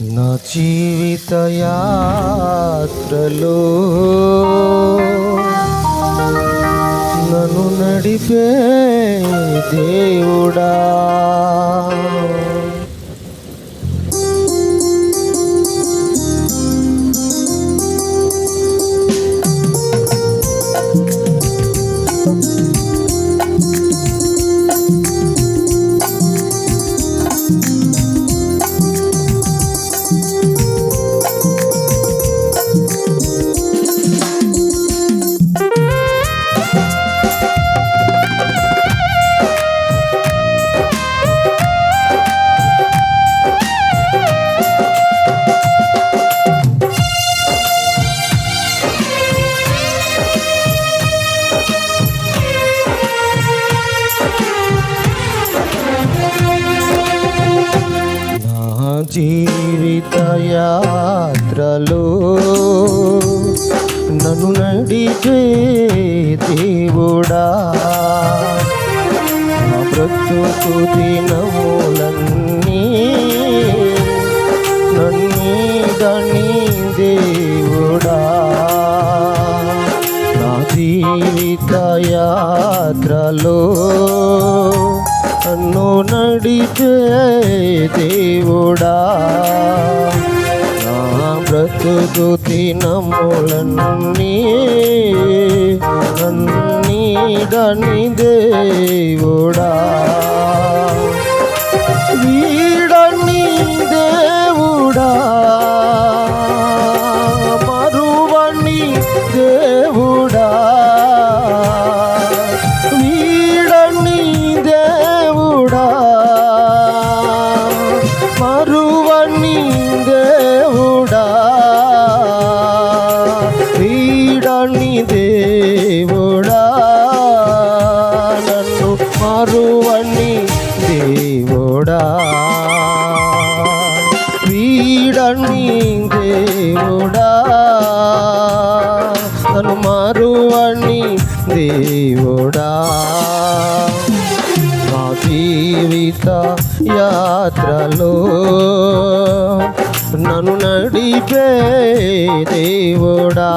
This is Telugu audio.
నా జీవిత యాత్రలో నన్ను నడిపే దేవుడా. జీవిత యాత్రలో నన్ను నడిచే దేవుడా నా బ్రతుకు దినములన్నీ నన్నీదని దేవుడా నా జీవిత యాత్రలో నన్ను నడిచే దేవుడా? నా బ్రతుకు దినములన్నీ అన్నీ దాని దేవుడా? దేవుడా నన్ను మరువని దేవుడా. వీడని దేవుడా నన్ను మరువని దేవుడా. నా జీవిత యాత్రలో నన్ను నడిపే దేవుడా.